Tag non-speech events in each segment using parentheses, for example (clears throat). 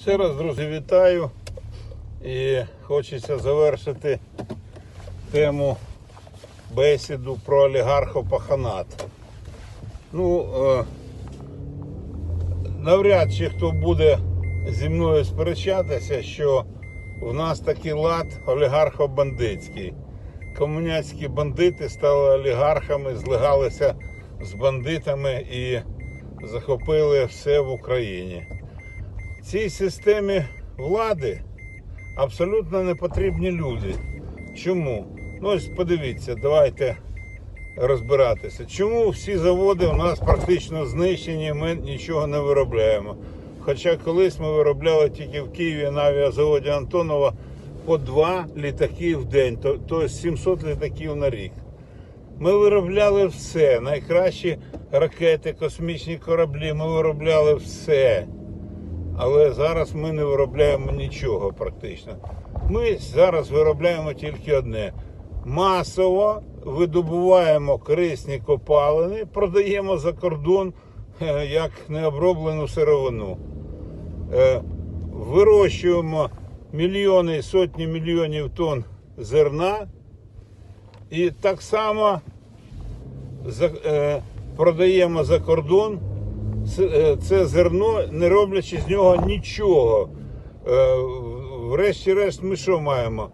Ще раз, друзі, вітаю. І хочеться завершити тему бесіду про олігархопаханат. Ну, е, навряд чи хто буде зі мною сперечатися, що в нас такий лад олігархо-бандитський. Комуняцькі бандити стали олігархами, злигалися з бандитами і захопили все в Україні. Цій системі влади абсолютно не потрібні люди. Чому? Ну ось подивіться, давайте розбиратися. Чому всі заводи у нас практично знищені, ми нічого не виробляємо. Хоча колись ми виробляли тільки в Києві на авіазаводі Антонова по два літаки в день, тобто 700 літаків на рік. Ми виробляли все. Найкращі ракети, космічні кораблі, ми виробляли все. Але зараз ми не виробляємо нічого практично. Ми зараз виробляємо тільки одне: масово видобуваємо корисні копалини, продаємо за кордон е, як необроблену сировину. Е, Вирощуємо мільйони і сотні мільйонів тонн зерна і так само е, продаємо за кордон це, е, зерно, не роблячи з нього нічого. Е, Врешті-решт, ми що маємо?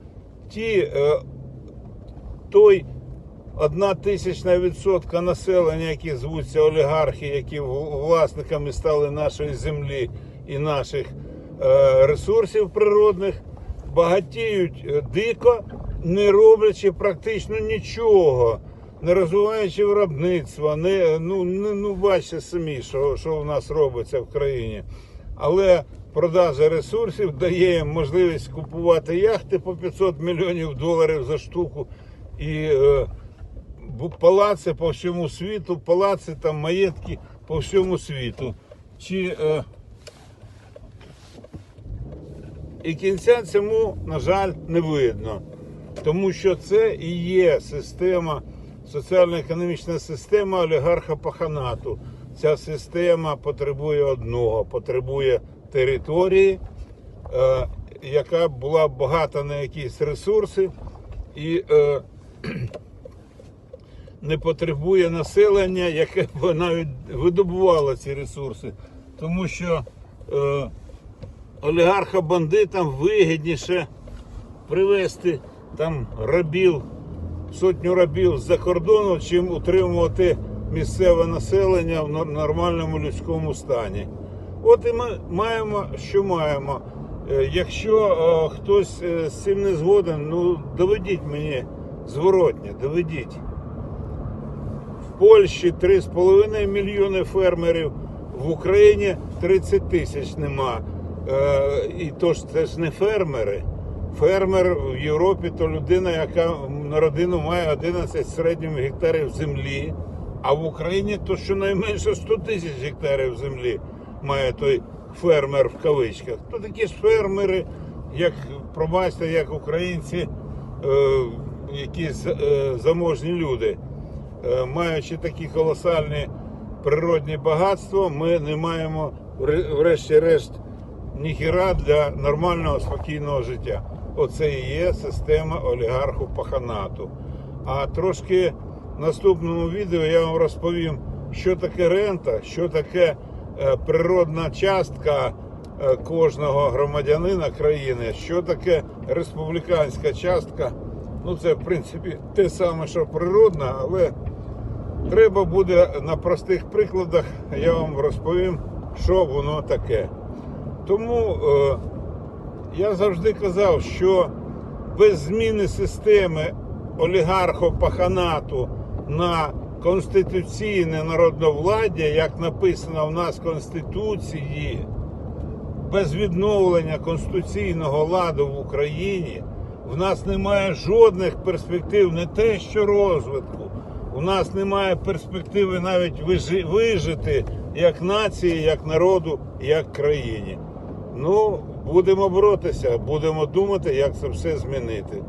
Ті, е, той одна тисячна відсотка населення, які звуться олігархи, які власниками стали нашої землі і наших ресурсів природних, багатіють дико, не роблячи практично нічого, не розвиваючи виробництва, не, ну, не, ну бачите самі, що, що в нас робиться в країні. Але продажа ресурсів дає їм можливість купувати яхти по 500 мільйонів доларів за штуку і е, палаци по всьому світу, палаци там маєтки по всьому світу. Чи, е, і кінця цьому, на жаль, не видно. Тому що це і є система, соціально-економічна система олігарха паханату. Ця система потребує одного, потребує території, е, яка була багата на якісь ресурси і е, (clears throat) не потребує населення, яке б (laughs) навіть видобувало ці ресурси. Тому що е, олігарха-бандитам вигідніше привезти там рабів, сотню рабів з-за кордону, чим утримувати місцеве населення в нормальному людському стані. От і ми маємо, що маємо. Е, Якщо е, хтось е, з цим не згоден, ну доведіть мені зворотня, доведіть. В Польщі 3,5 мільйони фермерів, в Україні 30 тисяч нема. І то ж це ж не фермери. Фермер в Європі то людина, яка на родину має 11 в середньому гектарів землі, а в Україні то щонайменше 100 тисяч гектарів землі має той фермер в кавичках. То такі ж фермери, як пробачте, як українці, е, якісь е, заможні люди. Е, маючи такі колосальні природні багатства, ми не маємо врешті-решт ніхіра для нормального спокійного життя. Оце і є система олігарху паханату. А трошки в наступному відео я вам розповім, що таке рента, що таке е, природна частка е, кожного громадянина країни, що таке республіканська частка. Ну, це в принципі те саме, що природна, але треба буде на простих прикладах, я вам розповім, що воно таке. Тому е, я завжди казав, що без зміни системи олігархопаханату на конституційне народовладдя, як написано в нас в Конституції, без відновлення конституційного ладу в Україні в нас немає жодних перспектив, не те, що розвитку. У нас немає перспективи навіть вижи- вижити як нації, як народу, як країні. Ну, будемо боротися, будемо думати, як це все змінити.